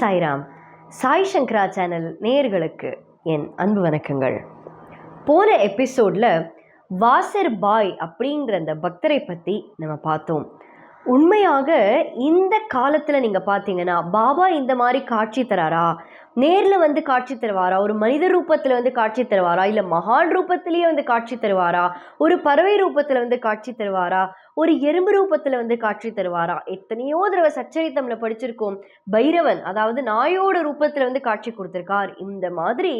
சாய்ராம். சாய் சங்கரா channel நேயர்களுக்கு என் அன்பு வணக்கங்கள். போன எபிசோடில் வாசர் பாய் அப்படிங்கிற அந்த பக்தரை பற்றி நம்ம பார்த்தோம். உண்மையாக இந்த காலத்தில் நீங்கள் பார்த்தீங்கன்னா பாபா இந்த மாதிரி காட்சி தராரா? நேரில் வந்து காட்சி தருவாரா? ஒரு மனித ரூபத்தில் வந்து காட்சி தருவாரா? இல்லை மகான் ரூபத்திலேயே வந்து காட்சி தருவாரா? ஒரு பறவை ரூபத்தில் வந்து காட்சி தருவாரா? ஒரு எறும்பு ரூபத்தில் வந்து காட்சி தருவாரா? எத்தனையோ தடவை சச்சரித்தம்ல படிச்சிருக்கோம். பைரவன் அதாவது நாயோட ரூபத்தில் வந்து காட்சி கொடுத்துருக்கார். இந்த மாதிரி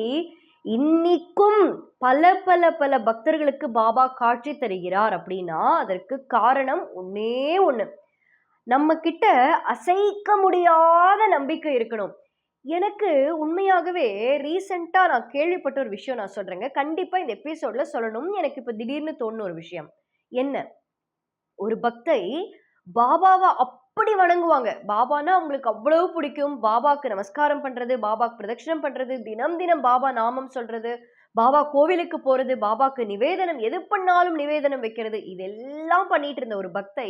இன்னிக்கும் பல பல பல பக்தர்களுக்கு பாபா காட்சி தருகிறார் அப்படின்னா அதற்கு காரணம் ஒன்னே ஒன்று நம்ம கிட்ட அசைக்க முடியாத நம்பிக்கை இருக்கணும். எனக்கு உண்மையாகவே ரீசெண்டாக நான் கேள்விப்பட்ட ஒரு விஷயம் நான் சொல்கிறேங்க கண்டிப்பாக இந்த எபிசோடில் சொல்லணும் எனக்கு இப்போ திடீர்னு தோணுன ஒரு விஷயம். என்ன? ஒரு பக்தை பாபாவை அப் அப்படி வணங்குவாங்க. பாபானா அவங்களுக்கு அவ்வளவு பிடிக்கும். பாபாக்கு நமஸ்காரம் பண்றது பாபாக்கு பிரதட்சணம் பண்றது தினம் தினம் பாபா நாமம் சொல்றது பாபா கோவிலுக்கு போறது பாபாக்கு நிவேதனம் எது பண்ணாலும் நிவேதனம் வைக்கிறது இதெல்லாம் பண்ணிட்டு இருந்த ஒரு பக்தை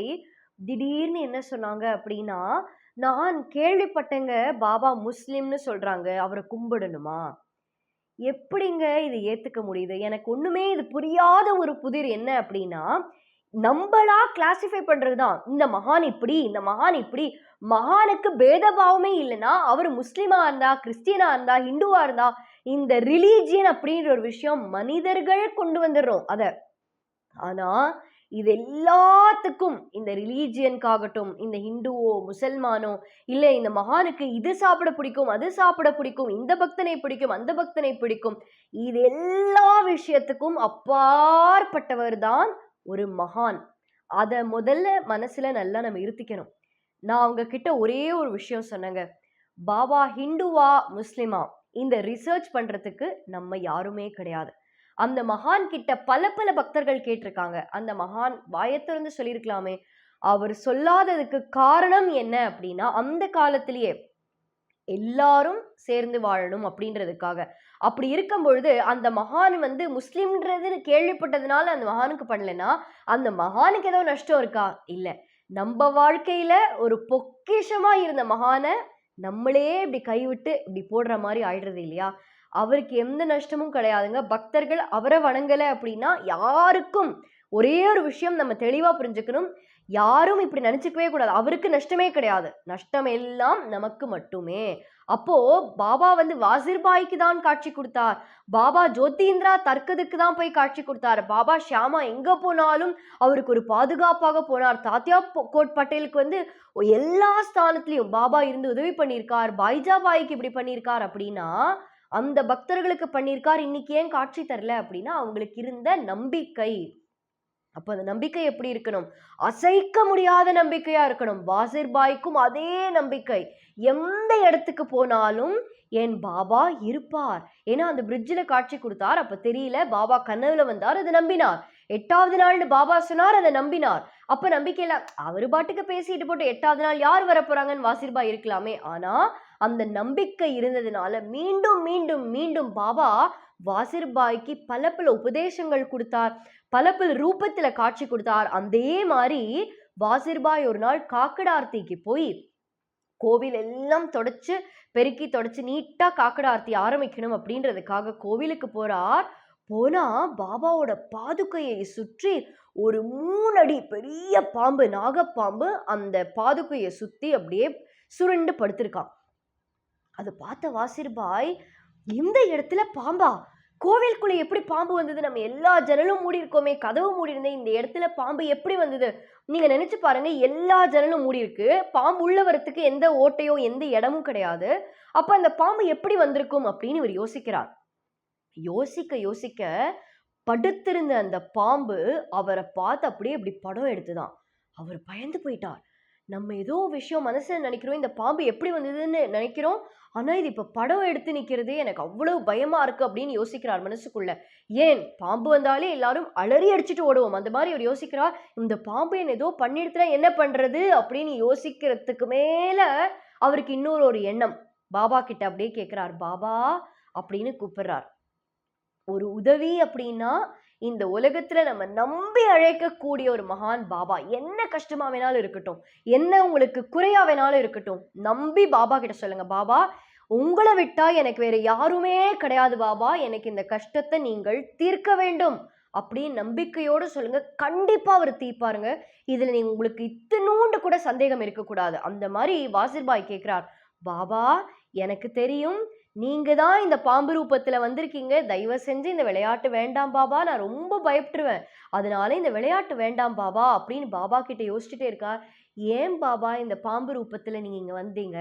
திடீர்னு என்ன சொன்னாங்க அப்படின்னா நான் கேள்விப்பட்டேங்க பாபா முஸ்லிம்னு சொல்றாங்க அவரை கும்பிடணுமா? எப்படிங்க இது ஏத்துக்க முடியுது? எனக்கு ஒண்ணுமே இது புரியாத ஒரு புதிர் என்ன அப்படின்னா நம்மளா கிளாசிஃபை பண்ணுறது தான் இந்த மகான் இப்படி இந்த மகான் இப்படி. மகானுக்கு பேதபாவமே இல்லைன்னா அவர் முஸ்லீமாக இருந்தா கிறிஸ்டியனாக இருந்தா ஹிந்துவாக இருந்தா இந்த ரிலீஜியன் அப்படின்ற ஒரு விஷயம் மனிதர்கள் கொண்டு வந்துடுறோம். அதை. ஆனால் இது எல்லாத்துக்கும் இந்த ரிலீஜியனுக்காகட்டும் இந்த ஹிந்துவோ முசல்மானோ இல்லை இந்த மகானுக்கு இது சாப்பிட பிடிக்கும் அது சாப்பிட பிடிக்கும் இந்த பக்தனை பிடிக்கும் அந்த பக்தனை பிடிக்கும் இது எல்லா விஷயத்துக்கும் அப்பாற்பட்டவர் தான் ஒரு மகான். அதை முதல்ல மனசுல நல்லா நம்ம இருத்திக்கணும். நான் அவங்க கிட்ட ஒரே ஒரு விஷயம் சொன்னேங்க. பாபா ஹிந்துவா முஸ்லிமா இந்த ரிசர்ச் பண்றதுக்கு நம்ம யாருமே கிடையாது. அந்த மகான் கிட்ட பல பல பக்தர்கள் கேட்டிருக்காங்க. அந்த மகான் வாயத்திறந்து சொல்லியிருக்கலாமே. அவர் சொல்லாததுக்கு காரணம் என்ன அப்படின்னா அந்த காலத்திலேயே எல்லாரும் சேர்ந்து வாழணும் அப்படின்றதுக்காக. அப்படி இருக்கும் பொழுது அந்த மகான் வந்து முஸ்லீம்ன்றதுன்னு கேள்விப்பட்டதுனால அந்த மகானுக்கு பண்ணலன்னா அந்த மகானுக்கு ஏதோ நஷ்டம் இருக்கா? இல்லை. நம்ம வாழ்க்கையில ஒரு பொக்கிஷமா இருந்த மகானை நம்மளே இப்படி கைவிட்டு இப்படி போடுற மாதிரி ஆயிடுறது இல்லையா? அவருக்கு எந்த நஷ்டமும் கிடையாதுங்க. பக்தர்கள் அவரை வணங்கலை அப்படின்னா யாருக்கும் ஒரே ஒரு விஷயம் நம்ம தெளிவாக புரிஞ்சுக்கணும். யாரும் இப்படி நினச்சிக்கவே கூடாது. அவருக்கு நஷ்டமே கிடையாது. நஷ்டம் எல்லாம் நமக்கு மட்டுமே. அப்போ பாபா வந்து வாசிர்பாய்க்கு தான் காட்சி கொடுத்தார். பாபா ஜோதிந்திரா தர்க்கதுக்கு தான் போய் காட்சி கொடுத்தார். பாபா ஷியாமா எங்க போனாலும் அவருக்கு ஒரு பாதுகாப்பாக போனார். தாத்தியா கோட் பட்டேலுக்கு வந்து எல்லா ஸ்தானத்திலையும் பாபா இருந்து உதவி பண்ணியிருக்கார். பாய்ஜா பாய்க்கு இப்படி பண்ணியிருக்கார் அப்படின்னா அந்த பக்தர்களுக்கு பண்ணியிருக்கார். இன்னைக்கு ஏன் காட்சி தரல அப்படின்னா அவங்களுக்கு இருந்த நம்பிக்கை. அப்போ அந்த நம்பிக்கை எப்படி இருக்கணும்? அசைக்க முடியாத நம்பிக்கையா இருக்கணும். வாசிர்பாய்க்கும் அதே நம்பிக்கை. எந்த இடத்துக்கு போனாலும் என் பாபா இருப்பார். ஏன்னா அந்த பிரிட்ஜில் காட்சி கொடுத்தார். அப்போ தெரியல பாபா கனவுல வந்தார் அதை நம்பினார். எட்டாவது நாள்னு பாபா சொன்னார் அதை நம்பினார். அப்போ நம்பிக்கையில அவர் பாட்டுக்கு பேசிட்டு போட்டு எட்டாவது நாள் யார் வர போறாங்கன்னு இருக்கலாமே. ஆனால் அந்த நம்பிக்கை இருந்ததுனால மீண்டும் மீண்டும் மீண்டும் பாபா வாசிர்பாய்க்கு பல பல உபதேசங்கள் கொடுத்தார். பல பல ரூபத்துல காட்சி கொடுத்தார். அதே மாதிரி வாசிர்பாய் ஒரு நாள் காக்கடார்த்திக்கு போய் கோவில் எல்லாம் தொடச்சு பெருக்கி தொடச்சு நீட்டா காக்கடார்த்தி ஆரம்பிக்கணும் அப்படின்றதுக்காக கோவிலுக்கு போறார். போனா பாபாவோட பாதுகையை சுற்றி ஒரு மூணு அடி பெரிய பாம்பு நாகப்பாம்பு அந்த பாதுகையை சுத்தி அப்படியே சுருண்டு படுத்திருக்கான். அதை பார்த்த வாசிர்பாய் இந்த இடத்துல பாம்பா? கோவில்குள்ளே எப்படி பாம்பு வந்தது? நம்ம எல்லா ஜன்னலும் மூடி இருக்கோமே கதவு மூடி இருந்தேன். இந்த இடத்துல பாம்பு எப்படி வந்தது? நீங்கள் நினச்சி பாருங்க எல்லா ஜன்னலும் மூடி இருக்கு. பாம்பு உள்ள வரத்துக்கு எந்த ஓட்டையோ எந்த இடமும் கிடையாது. அப்போ அந்த பாம்பு எப்படி வந்திருக்கும் அப்படின்னு இவர் யோசிக்கிறார். யோசிக்க யோசிக்க படுத்திருந்த அந்த பாம்பு அவரை பார்த்து அப்படியே இப்படி படம் எடுத்துதான். அவர் பயந்து போயிட்டார். நம்ம ஏதோ விஷயம் மனசில் நினைக்கிறோம் இந்த பாம்பு எப்படி வந்ததுன்னு நினைக்கிறோம். ஆனால் இது இப்போ படம் எடுத்து நிற்கிறது எனக்கு அவ்வளோ பயமாக இருக்குது அப்படின்னு யோசிக்கிறார் மனசுக்குள்ளே. ஏன்? பாம்பு வந்தாலே எல்லாரும் அலறி அடிச்சுட்டு ஓடுவோம். அந்த மாதிரி அவர் யோசிக்கிறார் இந்த பாம்பு என்ன ஏதோ பண்ணிடுத்துனா என்ன பண்ணுறது அப்படின்னு யோசிக்கிறதுக்கு மேலே அவருக்கு இன்னொரு ஒரு எண்ணம். பாபா கிட்ட அப்படியே கேட்குறார் பாபா அப்படின்னு கூப்பிடுறார். ஒரு உதவி அப்படின்னா இந்த உலகத்துல நம்ம நம்பி அழைக்கக்கூடிய ஒரு மகான் பாபா என்ன கஷ்டமா வேணாலும் இருக்கட்டும் என்ன உங்களுக்கு குறையா வேணாலும் இருக்கட்டும் நம்பி பாபா கிட்ட சொல்லுங்க பாபா உங்களை விட்டா எனக்கு வேற யாருமே கிடையாது பாபா எனக்கு இந்த கஷ்டத்தை நீங்கள் தீர்க்க வேண்டும். அப்படின்னு நம்பிக்கையோடு சொல்லுங்க. கண்டிப்பா அவர் தீர்ப்பாருங்க. இதுல நீங்க உங்களுக்கு இத்தினூண்டு கூட சந்தேகம் இருக்கக்கூடாது. அந்த மாதிரி வாசிர்பாய் கேட்கிறார் பாபா எனக்கு தெரியும் நீங்கள் தான் இந்த பாம்பு ரூபத்தில் வந்திருக்கீங்க. தயவு செஞ்சு இந்த விளையாட்டு வேண்டாம் பாபா. நான் ரொம்ப பயப்பட்டுருவேன். அதனால இந்த விளையாட்டு வேண்டாம் பாபா அப்படின்னு பாபா கிட்ட யோசிச்சுட்டே இருக்கா. ஏன் பாபா இந்த பாம்பு ரூபத்தில் நீங்கள் இங்கே வந்தீங்க?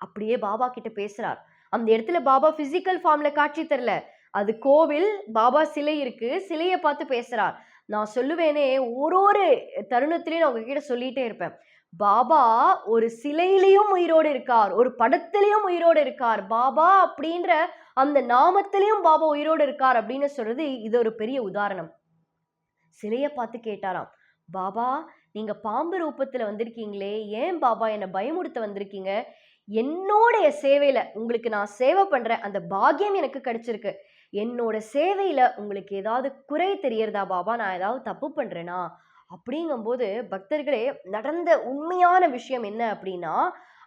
அப்படியே பாபா கிட்ட பேசுகிறார் அந்த இடத்துல பாபா ஃபிசிக்கல் ஃபார்மில் காட்சி தரல. அது கோவில் பாபா சிலை இருக்கு. சிலையை பார்த்து பேசுகிறார் நான் சொல்லுவேனே ஒரு ஒரு தருணத்திலையும் நான் உங்ககிட்ட சொல்லிகிட்டே இருப்பேன். பாபா ஒரு சிலையிலையும் உயிரோடு இருக்கார் ஒரு படத்திலையும் உயிரோடு இருக்கார். பாபா அப்படின்ற அந்த நாமத்திலையும் பாபா உயிரோடு இருக்கார் அப்படின்னு சொல்றது இது ஒரு பெரிய உதாரணம். சிலையை பார்த்து கேட்டாராம் பாபா நீங்க பாம்பு ரூபத்துல வந்திருக்கீங்களே ஏன் பாபா என்னை பயமுடுத்த வந்திருக்கீங்க? என்னோடைய சேவையில உங்களுக்கு நான் சேவை பண்றேன் அந்த பாக்கியம் எனக்கு கிடைச்சிருக்கு. என்னோட சேவையில உங்களுக்கு ஏதாவது குறை தெரியறதா பாபா? நான் ஏதாவது தப்பு பண்றேனா? அப்படிங்கும்போது பக்தர்களே நடந்த உண்மையான விஷயம் என்ன அப்படின்னா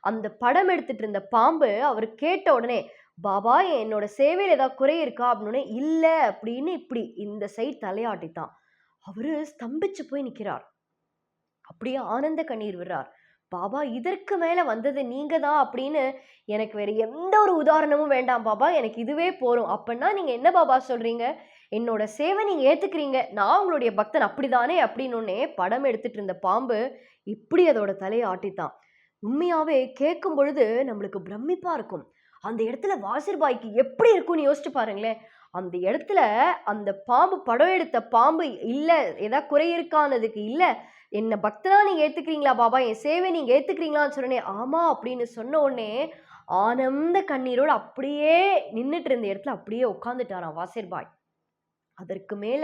அந்த படம் எடுத்துட்டு இருந்த பாம்பு அவர் கேட்ட உடனே பாபா என்னோட சேவையில் ஏதாவது குறை இருக்கா? அப்படின்னு இல்லை அப்படின்னு இப்படி இந்த சைட் தலையாட்டித்தான் அவரு ஸ்தம்பிச்சு போய் நிற்கிறார் அப்படியே ஆனந்த கண்ணீர் விடுறார். பாபா இதற்கு மேலே வந்தது நீங்கள் தான் அப்படின்னு எனக்கு வேறு எந்த ஒரு உதாரணமும் வேண்டாம் பாபா. எனக்கு இதுவே போறோம் அப்படின்னா நீங்கள் என்ன பாபா சொல்கிறீங்க என்னோட சேவை நீங்கள் ஏற்றுக்கிறீங்க நான் உங்களுடைய பக்தன் அப்படிதானே அப்படின்னு படம் எடுத்துட்டு இருந்த பாம்பு இப்படி அதோட தலையை ஆட்டித்தான் உண்மையாகவே கேட்கும் பொழுது நம்மளுக்கு பிரமிப்பாக இருக்கும். அந்த இடத்துல வாசிர்பாய்க்கு எப்படி இருக்கும்னு யோசிச்சு பாருங்களேன். அந்த இடத்துல அந்த பாம்பு படம் எடுத்த பாம்பு இல்லை ஏதாவது குறை இருக்கானதுக்கு இல்லை என்னை பக்தனா நீங்கள் ஏற்றுக்கிறீங்களா பாபா? என் சேவை நீங்கள் ஏற்றுக்கிறீங்களான்னு சொன்னே ஆமாம் அப்படின்னு சொன்ன உடனே ஆனந்த கண்ணீரோடு அப்படியே நின்றுட்டு இருந்த இடத்துல அப்படியே உட்காந்துட்டாராம் வாசிர்பாய் அதற்கு மேல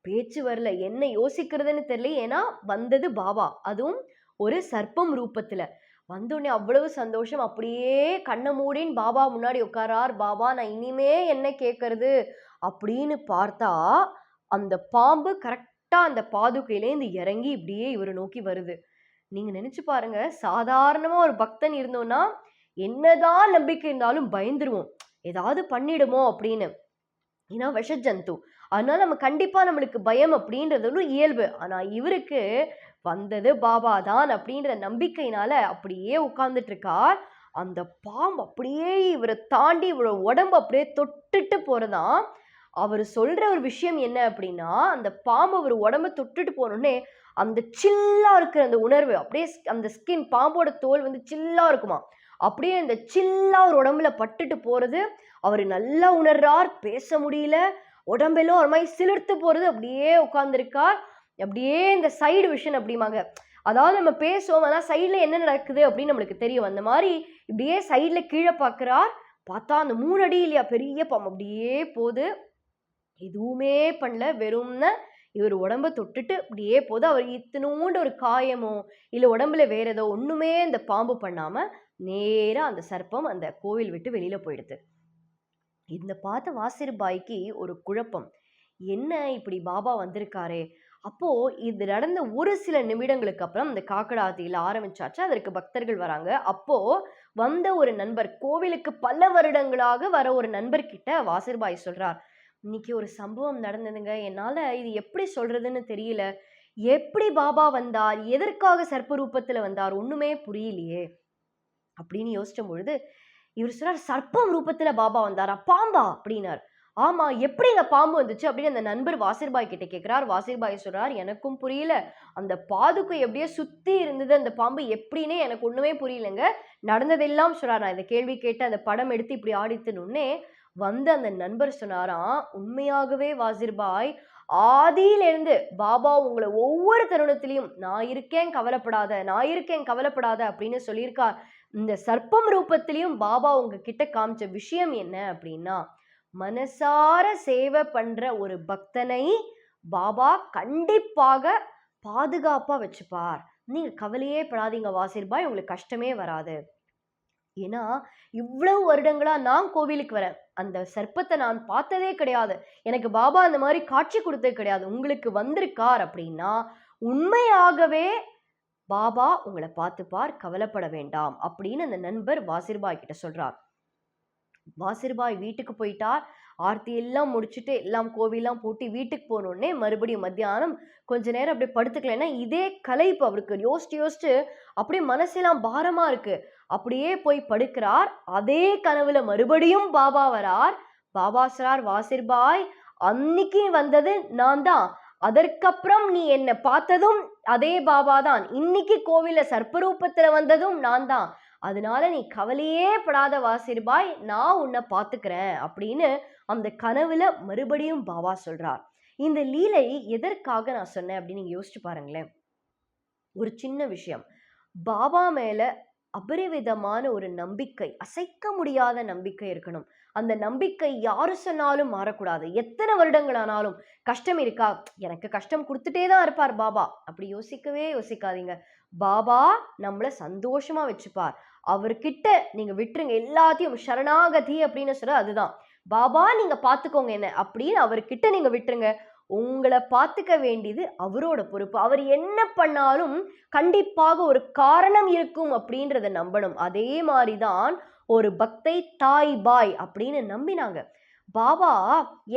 பேச்சு வரல. என்ன யோசிக்கிறதுன்னு தெரியல. ஏன்னா வந்தது பாபா. அதுவும் ஒரு சர்ப்பம் ரூபத்துல. வந்தோடனே அவ்வளவு சந்தோஷம். அப்படியே கண்ணை மூடின்னு பாபா முன்னாடி உட்காரார். பாபா நான் இனிமே என்ன கேட்கறது? அப்படின்னு பார்த்தா அந்த பாம்பு கரெக்டாக அந்த பாதுகையிலேருந்து இறங்கி இப்படியே இவரை நோக்கி வருது. நீங்க நினைச்சு பாருங்க. சாதாரணமா ஒரு பக்தன் இருந்தோம்னா என்னதான் நம்பிக்கை இருந்தாலும் பயந்துருவோம். ஏதாவது பண்ணிடுமோ அப்படின்னு. ஏன்னா விஷ ஜந்து அதனால் நம்ம கண்டிப்பாக நம்மளுக்கு பயம் அப்படின்றது ஒரு இயல்பு. ஆனால் இவருக்கு வந்தது பாபா தான் அப்படின்ற நம்பிக்கையினால அப்படியே உட்காந்துட்ருக்கார் அந்த பாம்பு அப்படியே இவரை தாண்டி இவரோட உடம்பு அப்படியே தொட்டுட்டு போகிறதான் அவர் சொல்கிற ஒரு விஷயம் என்ன அப்படின்னா அந்த பாம்பு அவர் உடம்ப தொட்டுட்டு போனோடனே அந்த சில்லாக இருக்கிற அந்த உணர்வு அப்படியே அந்த ஸ்கின் பாம்போட தோல் வந்து சில்லாக இருக்குமா? அப்படியே அந்த சில்லாக ஒரு உடம்புல பட்டுட்டு போகிறது அவர் நல்லா உணர்றார் பேச முடியல உடம்பெல்லாம் ஒரு மாதிரி சிலிர்த்து போகிறது அப்படியே உட்காந்துருக்கா அப்படியே இந்த சைடு விஷன் அப்படிம்பாங்க. அதாவது நம்ம பேசுவோம் ஆனால் சைடில் என்ன நடக்குது அப்படின்னு நம்மளுக்கு தெரியும். அந்த மாதிரி இப்படியே சைடில் கீழே பார்க்குறார். பார்த்தா அந்த மூணடி இல்லையா பெரிய பாம்பு. அப்படியே போகுது. எதுவுமே பண்ணல. வெறும்னு இவர் உடம்ப தொட்டுட்டு அப்படியே போது அவர் இத்தனோண்டு ஒரு காயமோ இல்லை உடம்புல வேற ஏதோ ஒன்றுமே அந்த பாம்பு பண்ணாமல் நேராக அந்த சர்ப்பம் அந்த கோவில் விட்டு வெளியில் போயிடுது. இந்த பார்த்த வாசிர்பாய்க்கு ஒரு குழப்பம். என்ன இப்படி பாபா வந்திருக்காரே? அப்போ இது நடந்த ஒரு சில நிமிடங்களுக்கு அப்புறம் இந்த காக்கடாத்தியில் ஆரம்பிச்சாச்சு. அதற்கு பக்தர்கள் வராங்க. அப்போ வந்த ஒரு நண்பர் கோவிலுக்கு பல வருடங்களாக வர ஒரு நண்பர்கிட்ட வாசிர்பாய் சொல்றார் இன்னைக்கு ஒரு சம்பவம் நடந்ததுங்க. என்னால இது எப்படி சொல்றதுன்னு தெரியல. எப்படி பாபா வந்தார்? எதற்காக சர்ப்ப ரூபத்தில் வந்தார்? ஒண்ணுமே புரியலையே. அப்படின்னு யோசிச்ச பொழுது இவர் சொன்னார் சர்ப்பம் ரூபத்தில் பாபா வந்தாரா? பாம்பா அப்படின்னார். ஆமாம் எப்படி இந்த பாம்பு வந்துச்சு அப்படின்னு அந்த நண்பர் வாசிர்பாய் கிட்ட கேட்குறார் வாசிர்பாய் சொல்கிறார் எனக்கும் புரியல. அந்த பாதுக்கு எப்படியோ சுற்றி இருந்தது அந்த பாம்பு எப்படின்னே எனக்கு ஒன்றுமே புரியலங்க. நடந்ததெல்லாம் சொல்கிறார் நான் இந்த கேள்வி கேட்டு அந்த படம் எடுத்து இப்படி ஆடித்தனுன்னே வந்து அந்த நண்பர் சொன்னாராம் உண்மையாகவே வாசிர்பாய் ஆதியிலிருந்து பாபா உங்களை ஒவ்வொரு தருணத்திலையும் நான் இருக்கேன் கவலைப்படாத. நான் இருக்கேன் கவலைப்படாத அப்படின்னு சொல்லியிருக்கார். இந்த சர்ப்பம் ரூபத்திலையும் பாபா உங்ககிட்ட காமிச்ச விஷயம் என்ன அப்படின்னா மனசார சேவை பண்ற ஒரு பக்தனை பாபா கண்டிப்பாக பாதுகாப்பா வச்சுப்பார். நீங்க கவலையே படாதீங்க வாசிர்பாய் உங்களுக்கு கஷ்டமே வராது. ஏன்னா இவ்வளவு வருடங்களா நான் கோவிலுக்கு வரேன் அந்த சர்ப்பத்தை நான் பார்த்ததே கிடையாது. எனக்கு பாபா அந்த மாதிரி காட்சி கொடுத்தது கிடையாது. உங்களுக்கு வந்திருக்கார் அப்படின்னா உண்மையாகவே பாபா உங்களை பார்த்துப்பார் கவலைப்பட வேண்டாம் அப்படின்னு அந்த நண்பர் வாசிர்பாய் கிட்ட சொல்றார். வாசிர்பாய் வீட்டுக்கு போயிட்டார். ஆர்த்தி எல்லாம் முடிச்சுட்டு எல்லாம் கோவிலாம் போட்டு வீட்டுக்கு போனோடனே மறுபடியும் மத்தியானம் கொஞ்ச நேரம் அப்படியே படுத்துக்கலைன்னா இதே கலைப்பு அவருக்கு யோசிச்சு யோசிச்சு அப்படியே மனசெல்லாம் பாரமா இருக்கு. அப்படியே போய் படுக்கிறார். அதே கனவுல மறுபடியும் பாபா வரார். பாபா சார் வாசிர்பாய் அன்னைக்கு வந்தது நான் தான். அதற்கப்புறம் நீ என்னை பார்த்ததும் அதே பாபா தான் இன்னைக்கு கோவில சர்ப்பரூபத்துல வந்ததும் நான் தான் அதனால நீ கவலையே படாத வாசிர்பாய் நான் உன்னை பார்த்துக்கிறேன் அப்படின்னு அந்த கனவுல மறுபடியும் பாபா சொல்றார். இந்த லீலை எதற்காக நான் சொன்னேன் அப்படின்னு நீங்க யோசிச்சு பாருங்களேன். ஒரு சின்ன விஷயம். பாபா மேல அபரிவிதமான ஒரு நம்பிக்கை அசைக்க முடியாத நம்பிக்கை இருக்கணும். அந்த நம்பிக்கை யாரு சொன்னாலும் மாறக்கூடாது. எத்தனை வருடங்கள் ஆனாலும் கஷ்டம் இருக்கா? எனக்கு கஷ்டம் கொடுத்துட்டே தான் இருப்பார் பாபா. அப்படி யோசிக்கவே யோசிக்காதீங்க. பாபா நம்மள சந்தோஷமா வச்சுப்பார். அவர்கிட்ட நீங்க விட்டுருங்க. எல்லாத்தையும் சரணாகதி அப்படின்னு சொல்ல அதுதான். பாபா நீங்க பாத்துக்கோங்க என்ன அப்படின்னு அவர்கிட்ட நீங்க விட்டுருங்க. உங்களை பார்த்துக்க வேண்டியது அவரோட பொறுப்பு. அவர் என்ன பண்ணாலும் கண்டிப்பாக ஒரு காரணம் இருக்கும் அப்படின்றத நம்பணும். அதே மாதிரிதான் ஒரு பக்தை தாய் பாய் அப்படின்னு நம்பினாங்க. பாபா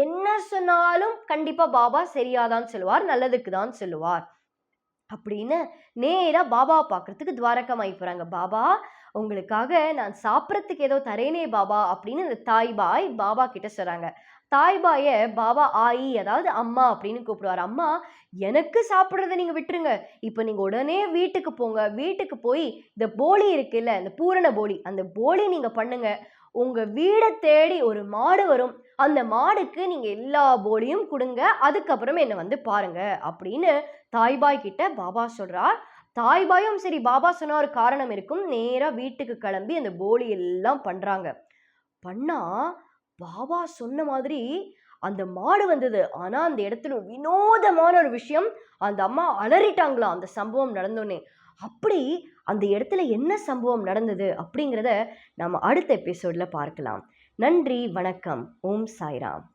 என்ன சொன்னாலும் கண்டிப்பா பாபா சரியாதான் சொல்லுவார் நல்லதுக்கு தான் சொல்லுவார் அப்படின்னு நேரா பாபாவை பார்க்கறதுக்கு துவாரகமாயி போறாங்க. பாபா உங்களுக்காக நான் சாப்பிட்றதுக்கு ஏதோ தரேனே பாபா அப்படின்னு இந்த தாய் பாய் பாபா கிட்ட சொல்றாங்க. தாய்பாய பாபா ஆயி அதாவது அம்மா அப்படின்னு கூப்பிடுவார். அம்மா எனக்கு சாப்பிட்றத நீங்கள் விட்டுருங்க. இப்போ நீங்கள் உடனே வீட்டுக்கு போங்க. வீட்டுக்கு போய் இந்த போலி இருக்குல்ல இந்த பூரண போலி அந்த போலி நீங்கள் பண்ணுங்க. உங்கள் வீடை தேடி ஒரு மாடு வரும். அந்த மாடுக்கு நீங்கள் எல்லா போலியும் கொடுங்க. அதுக்கப்புறம் என்னை வந்து பாருங்க அப்படின்னு தாய்பாய் கிட்ட பாபா சொல்கிறார் தாய்பாயும் சரி பாபா சொன்ன ஒரு காரணம் இருக்கும். நேராக வீட்டுக்கு கிளம்பி அந்த போலி எல்லாம் பண்ணுறாங்க பண்ணால் பாபா சொன்ன மாதிரி அந்த மாடு வந்தது. ஆனால் அந்த இடத்துல வினோதமான ஒரு விஷயம். அந்த அம்மா அலறிட்டாங்களாம் அந்த சம்பவம் நடந்தோன்னே அப்படி அந்த இடத்துல என்ன சம்பவம் நடந்தது அப்படிங்கிறத நம்ம அடுத்த எபிசோடில் பார்க்கலாம். நன்றி வணக்கம். ஓம் சாய்ராம்.